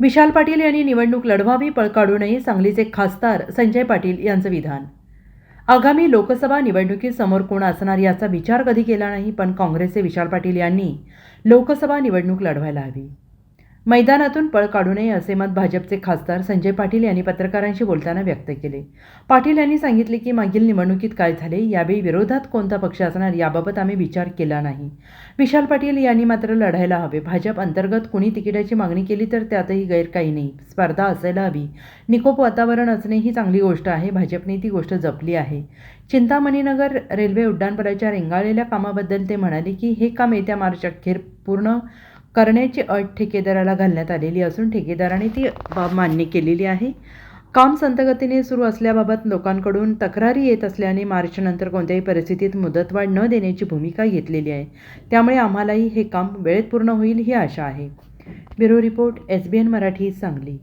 विशाल पाटील यांनी निवडणूक लढवावी पळ काढूनही सांगलीचे खासदार संजय पाटील यांचं विधान. आगामी लोकसभा निवडणुकीत समोर कोण असणार याचा विचार कधी केला नाही पण काँग्रेसचे विशाल पाटील यांनी लोकसभा निवडणूक लढवायला हवी. मैदानातून पळ काढू नये असे मत भाजपचे खासदार संजय पाटील यांनी पत्रकारांशी बोलताना व्यक्त केले. पाटील यांनी सांगितले की मागील निवडणुकीत काय झाले यावेळी विरोधात कोणता पक्ष असणार याबाबत आम्ही विचार केला नाही. विशाल पाटील यांनी मात्र लढायला हवे. भाजप अंतर्गत कुणी तिकिटाची मागणी केली तर त्यातही गैर काही नाही. स्पर्धा असायला हवी. निकोप वातावरण असणे ही चांगली गोष्ट आहे. भाजपने ती गोष्ट जपली आहे. चिंतामणीनगर रेल्वे उड्डाणपुलाच्या रेंगाळलेल्या कामाबद्दल ते म्हणाले की हे काम येत्या मार्च अखेर पूर्ण करण्याची अट ठेकेदाराला घालण्यात आलेली असून ठेकेदाराने ती बाब मान्य केलेली आहे. काम संतगतीने सुरू असल्याबाबत लोकांकडून तक्रारी येत असल्याने मार्चनंतर कोणत्याही परिस्थितीत मुदतवाढ न देण्याची भूमिका घेतलेली आहे. त्यामुळे आम्हालाही हे काम वेळेत पूर्ण होईल ही आशा आहे. Bureau report S B N Marathi Sangli.